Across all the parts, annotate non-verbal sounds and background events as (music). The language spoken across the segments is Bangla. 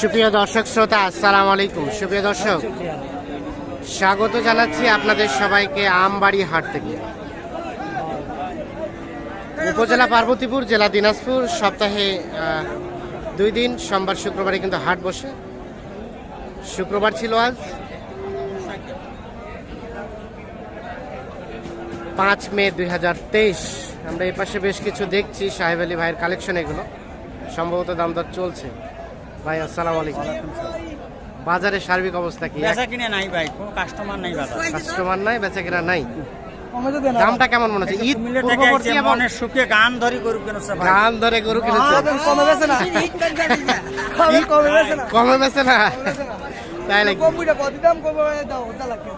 সুপ্রিয় দর্শক শ্রোতা, আসসালামু আলাইকুম। সুপ্রিয় দর্শক, স্বাগত জানাচ্ছি আপনাদের সবাইকে আমবাড়ি হাট থেকে। উপজেলা পার্বতীপুর, জেলা দিনাজপুর, সপ্তাহে দুই দিন, সোমবার, শুক্রবারে কিন্তু হাট বসে। শুক্রবার ছিল আজ। পাঁচ মে দুই হাজার তেইশ। আমরা এই পাশে বেশ কিছু দেখছি সাহেব আলী ভাইয়ের কালেকশন এগুলো। সম্ভবত দাম দর চলছে। ভাই আসসালামু আলাইকুম। বাজারে সার্বিক অবস্থা কি? বেচা কিনে নাই ভাই কোনো কাস্টমার নাই বাজার। কাস্টমার নাই বেচা কেনা নাই? দামটা কেমন মনে হচ্ছে? ঈদ পূর্ববর্তী মনের সুখে গান ধরি গরু কেন সে ভাই। গান ধরে গরু কিনেছে। কমে গেছে না। কমে কমে গেছে না। কমে বেছে না। তাই নাকি কম্পিউটার কত দাম কমে দাও ওটা লাগবে।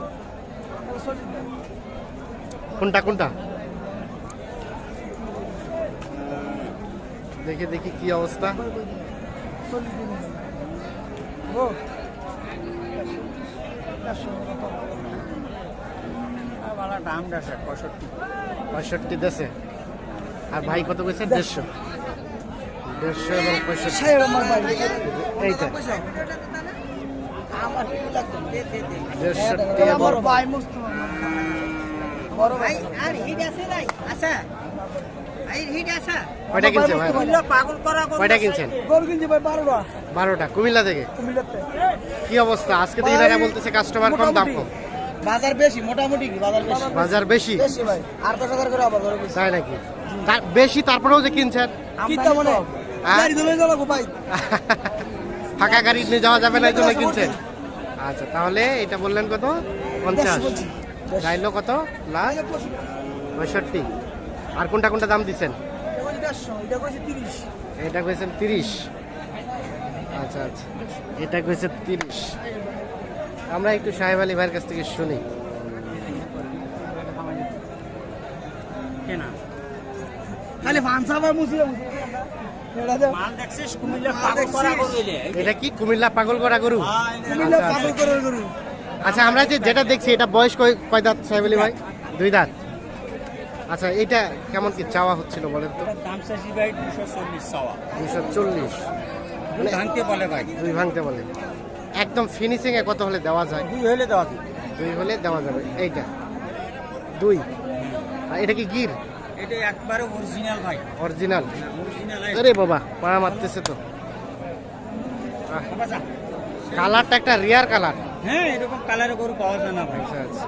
কোনটা কোনটা? দেখে দেখি কি অবস্থা। ও ভালো দাম দেশে পঁয়ষট্টি। পঁয়ষট্টি দেশে? আর ভাই কত কইছে? দেড়শো। দেড়শো এবং পঁয়ষট্টি। আমার ভাই। এইটা। আমার কিছু লাগবে দে দে দে। দেড়ষট্টি এবং আমার ভাই মস্ত। বড় ভাই। আর হিট আছে নাই আচ্ছা। আছে কয়টা ভাই? কয়টা কিনছেন? বারোটা। কুমিল্লা থেকে? কি অবস্থা? আজকে তো বলতেছে কাস্টমার কম দাম কম। বাজার বেশি মোটামুটি বাজার বেশি। বাজার বেশি? বেশি ভাই আর দশ হাজার করে আবার তাই নাকি? বেশি তারপরেও যে কিনছেন? কিনতে মনে? হ্যাঁ? গাড়ি ধরে যাব ভাই। (laughs) ফাঁকা গাড়ি নিয়ে যাওয়া যাবে না এই জন্য কিনছেন? আচ্ছা তাহলে এটা বললেন কত? পঞ্চাশ। চাইলো কত? লাস্ট পঁয়ষট্টি। আর কোনটা কোনটা দাম দিচ্ছেন? এটা কইছি তিরিশ কইছেন তিরিশ। আচ্ছা আচ্ছা। এটা কইছে তিরিশ। আমরা একটু সাহেব আলী ভাইয়ের কাছ থেকে শুনি। এটা কি? কুমিল্লা পাগল করা গরু? আচ্ছা, পাগল করে গরু। আচ্ছা আমরা যে যেটা দেখছি এটা বয়স কয় কয় দাঁত সাহেব আলী ভাই? দুই দাঁত। আচ্ছা এটা কেমন কি চাওয়া হচ্ছিল বলেন তো? দাম চাইছি ভাই দুশো চল্লিশ চাওয়া। দুশো চল্লিশ। দুই ভাঙতে বলে ভাই। দুই ভাঙতে বলে। একদম ফিনিশিং এ কত হলে দেওয়া যায়? দুই হলে দেওয়া দিই দুই হলে দেওয়া যাবে এইটা। দুই। আর এটা কি গির? এটা একবারে অরিজিনাল ভাই। অরিজিনাল অরিজিনাল আরে বাবা পা মারতেছে তো। কালারটা একটা রিয়ার কালার হ্যাঁ এরকম কালারের গরু পাওয়া যায় না ভাই। আচ্ছা আচ্ছা।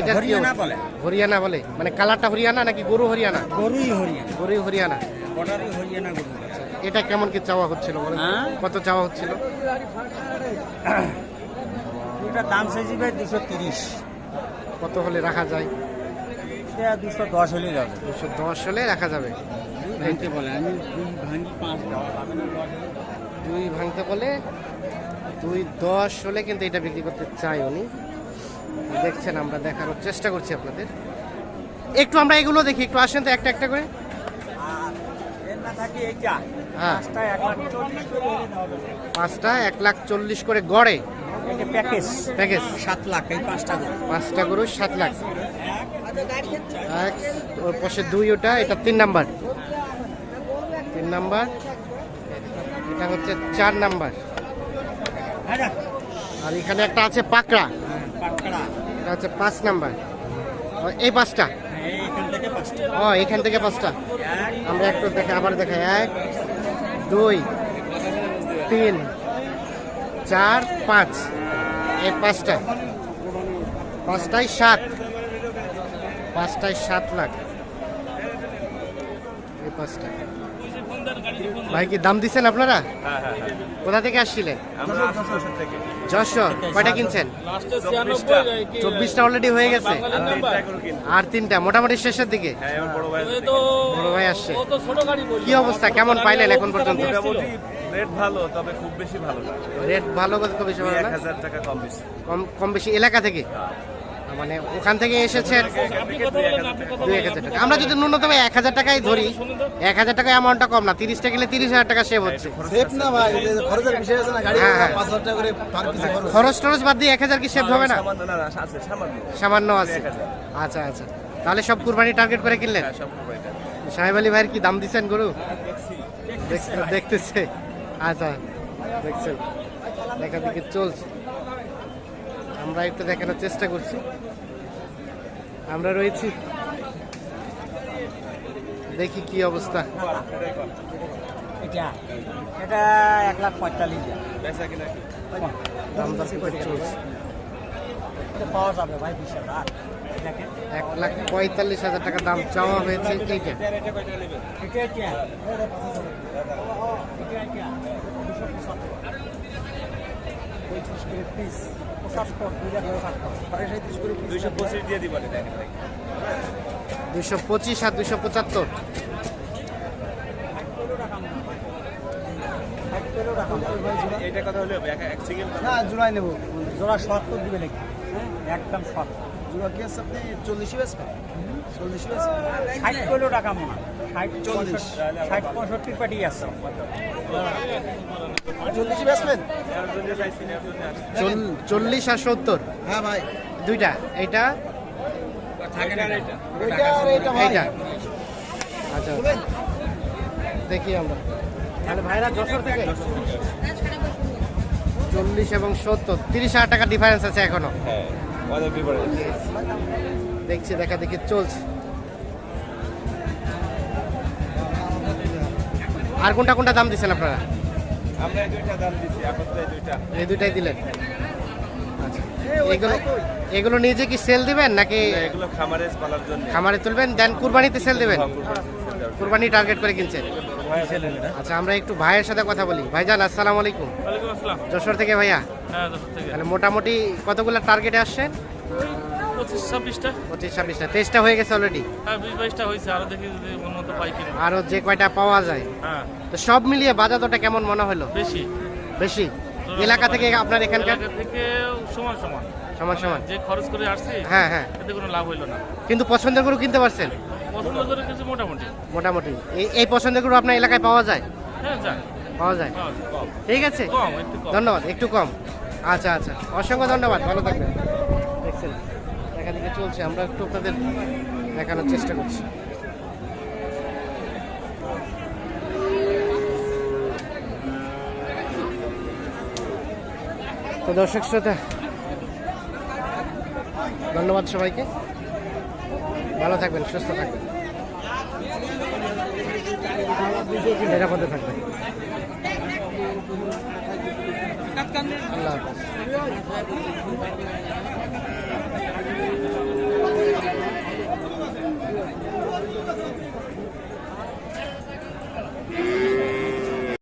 এটা হরিয়ানা বলে। হরিয়ানা বলে। মানে কালারটা হরিয়ানা নাকি গরু হরিয়ানা? গরুই হরিয়ানা। গরুই হরিয়ানা। বর্ডারই হরিয়ানা গরু। এটা কেমন কি চাওয়া হচ্ছিল বলেন? হ্যাঁ? কত চাওয়া হচ্ছিল? এটার দাম চাইছি ভাই দুশো তিরিশ। কত হলে রাখা যায়? এটা দুশো দশ হলেই যাবে দুশো দশ হলে রাখা যাবে। ভাঙতে বলে আমি দুই ভাঙি পাঁচ দেওয়া যাবে না দুই ভাঙতে বলে দুই দশ হলে কিন্তু এটা বিক্রি করতে চাই উনি। দেখছেন, আমরা দেখানোর চেষ্টা করছি আপনাদের। একটু আমরা এগুলো দেখি, একটু আসেন তো একটা একটা করে। হ্যাঁ। পাঁচটা এক লাখ চল্লিশ করে গড়ে। প্যাকেজ। প্যাকেজ সাত লাখ পাঁচটা পাঁচটা গরু সাত লাখ। এক, ওর পাশে দুই ওটা, এটা তিন নাম্বার। তিন এটা হচ্ছে চার নাম্বার। আর এখানে একটা আছে পাকড়া। এটা হচ্ছে পাঁচ নাম্বার। এই পাঁচটা? হ্যাঁ, পাঁচটা। ও এখান থেকে পাঁচটা। আমরা একটু দেখে আবার দেখাই। এক দুই তিন চার পাঁচ। এই পাঁচটা। পাঁচটায় সাত। পাঁচটায় সাত লাখ। এই পাঁচটা। ভাই কি দাম দিচ্ছেন আপনারা? কোথা থেকে আসছিলেন? যশোর। কয়টা কিনছেন? চব্বিশটা অলরেডি হয়ে গেছে। আর তিনটা মোটামুটি শেষের দিকে? বড় ভাই আসছে। কি অবস্থা? কেমন পাইলেন এখন পর্যন্ত? রেট ভালো তবে খুব বেশি ভালো রেট ভালো খুব বেশি ভালো না? টাকা কম বেশি। কম কম বেশি। এলাকা থেকে? মানে ওখান থেকে এসেছেন দুই এক হাজার টাকা। আমরা যদি ন্যূনতম এক হাজার টাকাই ধরি এক হাজার টাকা অ্যামাউন্টটা কম না তিরিশটা গেলে তিরিশ হাজার টাকা সেভ হচ্ছে। সেফ না ভাই এই যে খরচের বিষয় আছে না গাড়ি হ্যাঁ, হ্যাঁ। টাকা খরচ। খরচ টরচ বাদ দিয়ে এক হাজার কি সেভ হবে না? সামান্য আছে আচ্ছা আচ্ছা। তাহলে সব কুরবানি টার্গেট করে কিনলেন? হ্যাঁ, সাহেব আলী ভাইয়ের কি দাম দিচ্ছেন গরু? দেখতেছে। আচ্ছা দেখছেন। দেখা দেখি চলছে। আমরা একটু দেখানোর চেষ্টা করছি। আমরা রয়েছি। দেখি কি অবস্থা। এটা এটা এক লাখ পঁয়তাল্লিশ এক লাখ পঁয়তাল্লিশ হাজার টাকা দাম চাওয়া হয়েছে এইটা এটা এটা এটা এটা এটা এটা দুশো পঁচাত্তর পঁয়ত্রিশ করে পিস পঁচাত্তর দুই লাখ পঁচাত্তর সাড়ে সাঁত্রিশ করে দুইশো পঁচিশ দিয়ে দিবেন দুশো পঁচিশ আর দুশো পঁচাত্তর। এইটা কথা হলে এক- সিঙ্গেল না জোড়াই নেব। জোড়া সত্তর দিবে নাকি? হ্যাঁ একদম সত্তর জোড়া কি আছে আপনি চল্লিশই বেসবেন চল্লিশই বেসবেন ষাট কিলো টাকা মনে হয়। ষাট চল্লিশ ষাট পঁয়ষট্টির পাটি আছে। চল্লিশ আর সত্তর। হ্যাঁ ভাই। দুইটা। এইটা? এটা এইটা আচ্ছা। দেখি আমরা। তাহলে ভাইরা যশোর থেকে? চল্লিশ এবং সত্তর। তিরিশ হাজার টাকা ডিফারেন্স আছে এখনও। হ্যাঁ। দেখছি দেখা দেখি চলছে। আর কোনটা কোনটা দাম দিচ্ছেন আপনারা? আমরা এই দুইটা দাম দিচ্ছি, একত্রে এই দুইটা। এই দুইটাই দিলেন। আচ্ছা। এগুলো এগুলো নিজে কি সেল দিবেন নাকি এগুলো খামারে পালার জন্য। খামারে তুলবেন দেন কুরবানিতে সেল দিবেন? হ্যাঁ, কুরবানি টার্গেট করে কিনছেন? আচ্ছা আমরা একটু ভাইয়ের সাথে কথা বলি। ভাইজান আসসালামু আলাইকুম। যশোর থেকে ভাইয়া? হ্যাঁ মোটামুটি কতগুলো টার্গেটে আসছেন? পঁচিশ ছাব্বিশটা পঁচিশ ছাব্বিশটা তেইশটা হয়ে গেছে অলরেডি হ্যাঁ বিশ বাইশটা হয়েছে আরও দেখি যদি উন্নত পাই কিনা। আরও যে কয়টা পাওয়া যায়? হ্যাঁ। তো সব মিলিয়ে বাজার দরটা কেমন মনে হলো? বেশি। বেশি? এলাকা থেকে আপনার এখানকার? থেকে সমান সমান। সমান সমান। যে খরচ করে আসছি হ্যাঁ হ্যাঁ। এতে কোনো লাভ হইল না। কিন্তু পছন্দের গরু কিনতে পারছেন? কিছু মোটামুটি। মোটামুটি। এই এই পছন্দের গরু আপনার এলাকায় পাওয়া যায়? হ্যাঁ পাওয়া যায়? পাওয়া যায়, ঠিক আছে। ধন্যবাদ একটু কম। আচ্ছা আচ্ছা। অসংখ্য ধন্যবাদ ভালো থাকবেন। দেখছেন? দেখা দিকে চলছে। আমরা একটু আপনাদের দেখানোর চেষ্টা করছি। তো দর্শক শ্রোতা, ধন্যবাদ সবাইকে। ভালো থাকবেন, সুস্থ থাকবেন। নিরাপদে থাকবেন। আল্লাহ হাফেজ।